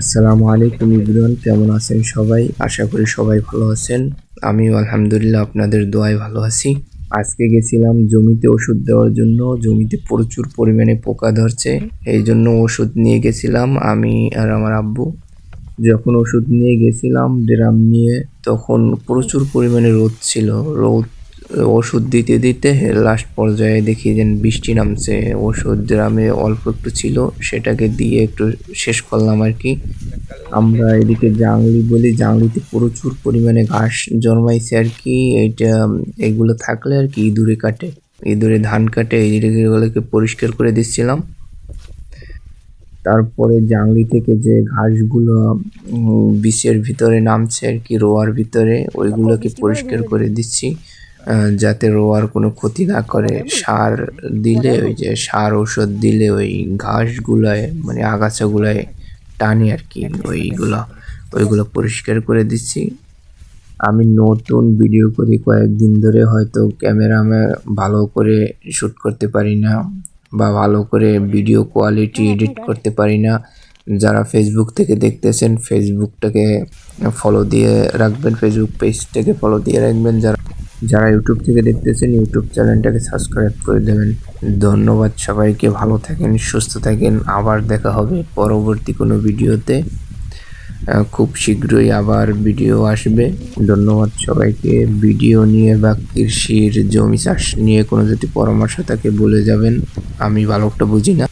আসসালামু আলাইকুম ইব্রান, কেমন আছেন সবাই? আশা করি সবাই ভালো আছেন। আমিও আলহামদুলিল্লাহ আপনাদের দোয়ায় ভালো আছি। আজকে গেছিলাম জমিতে ওষুধ দেওয়ার জন্য। জমিতে প্রচুর পরিমাণে পোকা ধরছে, এই জন্য ওষুধ নিয়ে গেছিলাম আমি আর আমার আব্বু। যখন ওষুধ নিয়ে গেছিলাম, ড্রাম নিয়ে, তখন প্রচুর পরিমাণে রোদ ছিল। রোদ ওষুধ দিতে দিতে লাস্ট পর্যায়ে দেখি যে বৃষ্টি নামছে। ওষুধ ড্রামে অল্প একটু ছিল, সেটাকে দিয়ে একটু শেষ করলাম আর কি। আমরা এদিকে জাংলি বলি, জাংলিতে প্রচুর পরিমাণে ঘাস জন্মাইছে আর কি। এইটা, এগুলো থাকলে আর কি ইঁদুরে কাটে। ইঁদুরে ধান কাটে এইগুলোকে পরিষ্কার করে দিচ্ছিলাম। তারপরে জাংলি থেকে যে ঘাসগুলো বিষের ভিতরে নামছে আর কি, রোয়ার ভিতরে, ওইগুলোকে পরিষ্কার করে দিচ্ছি। যাতে রোয়ার কোনো ক্ষতি না করে। সার দিলে ওই যে সার ঔষধ দিলে ওই ঘাসগুলায় মানে আগাছাগুলায় টানে আর কি ওইগুলো। ওইগুলো পরিষ্কার করে দিচ্ছি। আমি নতুন ভিডিও করি কয়েকদিন ধরে হয়তো ক্যামেরা আমি ভালো করে শ্যুট করতে পারি না বা ভালো করে ভিডিও কোয়ালিটি এডিট করতে পারি না। যারা ফেসবুক থেকে দেখতেছেন ফেসবুকটাকে ফলো দিয়ে রাখবেন ফেসবুক পেজটাকে ফলো দিয়ে রাখবেন যারা যারা ইউটিউব থেকে দেখতেছেন ইউটিউব চ্যানেলটাকে সাবস্ক্রাইব করে দেবেন। ধন্যবাদ সবাইকে, ভালো থাকেন, সুস্থ থাকেন। আবার দেখা হবে পরবর্তী কোনো ভিডিওতে। খুব শীঘ্রই আবার ভিডিও আসবে। ধন্যবাদ সবাইকে। ভিডিও নিয়ে বা কৃষির জমি চাষ নিয়ে কোনো যদি পরামর্শ থাকে, বলে যাবেন। আমি ভালো একটা বুঝি না।